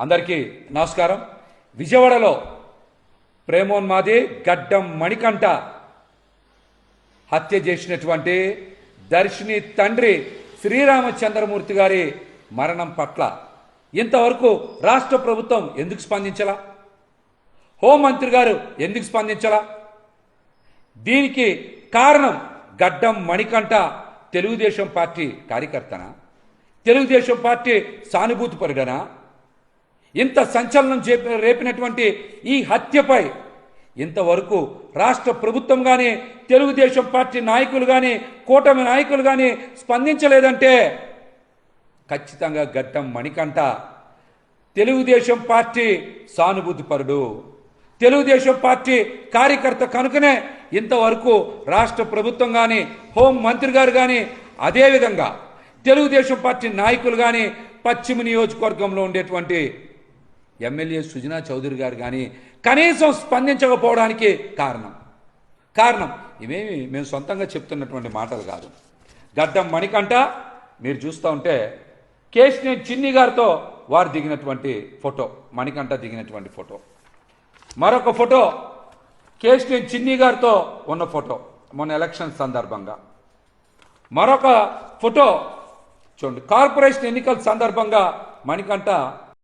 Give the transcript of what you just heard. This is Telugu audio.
అందరికీ నమస్కారం. విజయవాడలో ప్రేమోన్మాది గడ్డం మణికంఠ హత్య చేసినటువంటి దర్శిని తండ్రి శ్రీరామచంద్రమూర్తి గారి మరణం పట్ల ఇంతవరకు రాష్ట్ర ప్రభుత్వం ఎందుకు స్పందించలా? హోంమంత్రి గారు ఎందుకు స్పందించలా? దీనికి కారణం గడ్డం మణికంఠ తెలుగుదేశం పార్టీ కార్యకర్తనా? తెలుగుదేశం పార్టీ సానుభూతిపరుడనా ఇంత సంచలనం రేపినటువంటి ఈ హత్యపై ఇంతవరకు రాష్ట్ర ప్రభుత్వం కానీ తెలుగుదేశం పార్టీ నాయకులు కానీ కూటమి నాయకులు కానీ స్పందించలేదంటే ఖచ్చితంగా గడ్డం మణికంఠ. తెలుగుదేశం పార్టీ సానుభూతిపరుడు తెలుగుదేశం పార్టీ కార్యకర్త కనుకనే ఇంతవరకు రాష్ట్ర ప్రభుత్వం కానీ హోం మంత్రి గారు కానీ అదేవిధంగా తెలుగుదేశం పార్టీ నాయకులు కానీ పశ్చిమ నియోజకవర్గంలో ఉండేటువంటి ఎమ్మెల్యే సుజనా చౌదరి గారు కానీ కనీసం స్పందించకపోవడానికి కారణం. కారణం ఇవేమి మేము సొంతంగా చెప్తున్నటువంటి మాటలు కాదు. గడ్డం మణికంఠ మీరు చూస్తూ ఉంటే కేశినేని చిన్ని గారితో వారు దిగినటువంటి ఫోటో మణికంఠ దిగినటువంటి ఫోటో. మరొక ఫోటో కేశినే చిన్ని గారితో ఉన్న ఫోటో మొన్న ఎలక్షన్ సందర్భంగా. మరొక ఫోటో చూడండి కార్పొరేషన్ ఎన్నికల సందర్భంగా మణికంఠ